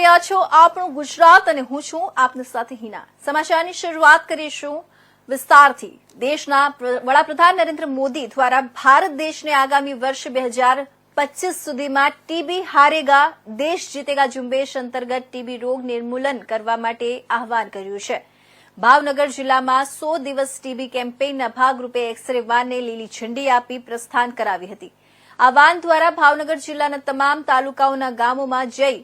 રહ્યા છો આપણું ગુજરાત અને હું છું આપની સાથે હિના. સમાચારની શરૂઆત કરીશું વિસ્તારથી. દેશના વડાપ્રધાન નરેન્દ્ર મોદી દ્વારા ભારત દેશને આગામી વર્ષ બે પચીસ સુધીમાં ટીબી હારેગા, દેશ જીતેગા ઝુંબેશ અંતર્ગત ટીબી રોગ નિર્મૂલન કરવા માટે આહવાન કર્યું છે. ભાવનગર જિલ્લામાં સો દિવસ ટીબી કેમ્પેઇનના ભાગરૂપે એક્સરે વાનને લીલી ઝંડી આપી પ્રસ્થાન કરાવી હતી. આ વાન દ્વારા ભાવનગર જિલ્લાના તમામ તાલુકાઓના ગામોમાં જઈ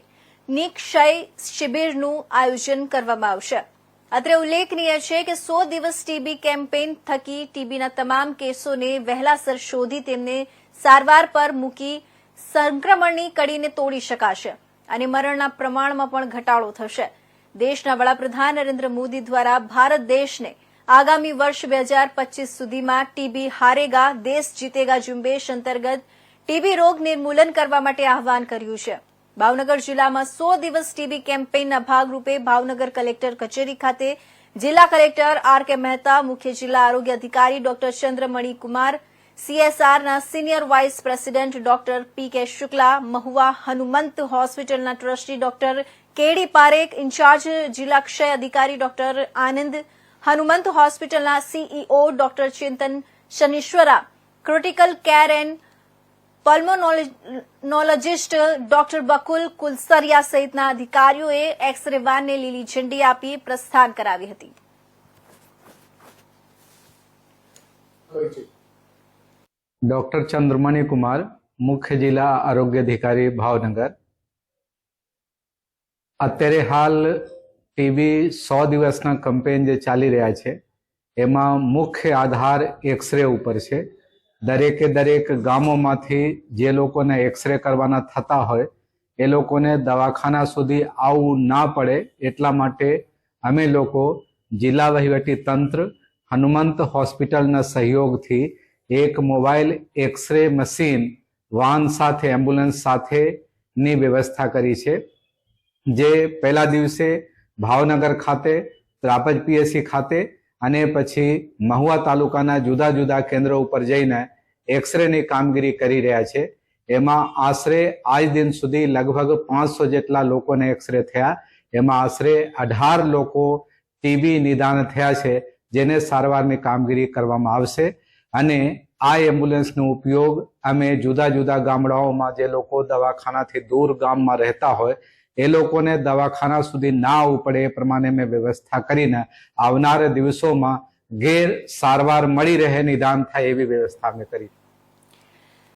નિક્ષય શિબિરનું આયોજન કરવામાં આવશે. અત્રે ઉલ્લેખનીય છે કે સો દિવસ ટીબી કેમ્પેઇન થકી ટીબીના તમામ કેસોને વહેલાસર શોધી તેમને સારવાર પર મૂકી સંક્રમણની કડીને તોડી શકાશે અને મરણના પ્રમાણમાં પણ ઘટાડો થશે. દેશના વડાપ્રધાન નરેન્દ્ર મોદી દ્વારા ભારત દેશને આગામી વર્ષ બે હજાર પચીસ સુધીમાં ટીબી હારેગા, દેશ જીતેગા ઝુંબેશ અંતર્ગત ટીબી રોગ નિર્મૂલન કરવા માટે આહવાન કર્યું છે. ભાવનગર જિલ્લામાં સો દિવસ ટીબી કેમ્પેઇનના ભાગરૂપે ભાવનગર કલેક્ટર કચેરી ખાતે જિલ્લા કલેક્ટર આર કે મહેતા, મુખ્ય જિલ્લા આરોગ્ય અધિકારી doctor Chandramani Kumar સીએસઆરના senior vice president doctor P K Shukla, Mahuva Hanumant હોસ્પિટલના trustee doctor K D Parekh, incharge જિલ્લા ક્ષય અધિકારી ડોક્ટર આનંદ, હનુમંત હોસ્પિટલના CEO doctor Chintan Shanishwara, critical care and pulmonologist doctor Bakul Kulsaria સહિતના અધિકારીઓએ એક્સરે વાનને લીલી ઝંડી આપી પ્રસ્થાન કરાવી હતી. ડોક્ટર ચંદ્રમણી કુમાર મુખ્ય જિલ્લા આરોગ્ય અધિકારી ભાવનગર અત્યારે હાલ ટીબી સો દિવસના કમ્પેન જે ચાલી રહ્યા છે, એમાં મુખ્ય આધાર એક્સરે ઉપર છે. દરેકે દરેક ગામોમાંથી જે લોકોને એક્સરે કરવાના થતા હોય, એ લોકોને દવાખાના સુધી આવવું ના પડે એટલા માટે અમે લોકો જિલ્લા વહીવટી તંત્ર, હનુમંત હોસ્પિટલના સહયોગથી એક મોબાઈલ એક્સરે મશીન વાન સાથે, એમ્બ્યુલન્સ સાથેની વ્યવસ્થા કરી છે. જે પહેલા દિવસે ભાવનગર ખાતે, ત્રાપજ પીએસસી ખાતે અને પછી મહુવા તાલુકાના જુદા જુદા કેન્દ્રો ઉપર જઈને એક્સરેની કામગીરી કરી રહ્યા છે. એમાં આશરે આજ દિન સુધી લગભગ પાંચસો જેટલા લોકોને એક્સરે થયા. એમાં આશરે અઢાર લોકો ટીબી નિદાન થયા છે, જેને સારવારની કામગીરી કરવામાં આવશે. અને આ એમ્બ્યુલન્સનો ઉપયોગ અમે જુદા જુદા ગામડાઓમાં જે લોકો દવાખાનાથી દૂર ગામમાં રહેતા હોય એ લોકોને દવાખાના સુધી ના આવવું પડે એ પ્રમાણે મેં વ્યવસ્થા કરીને આવનાર દિવસોમાં ઘેર સારવાર મળી રહે, નિદાન થાય એવી વ્યવસ્થા મેં કરી.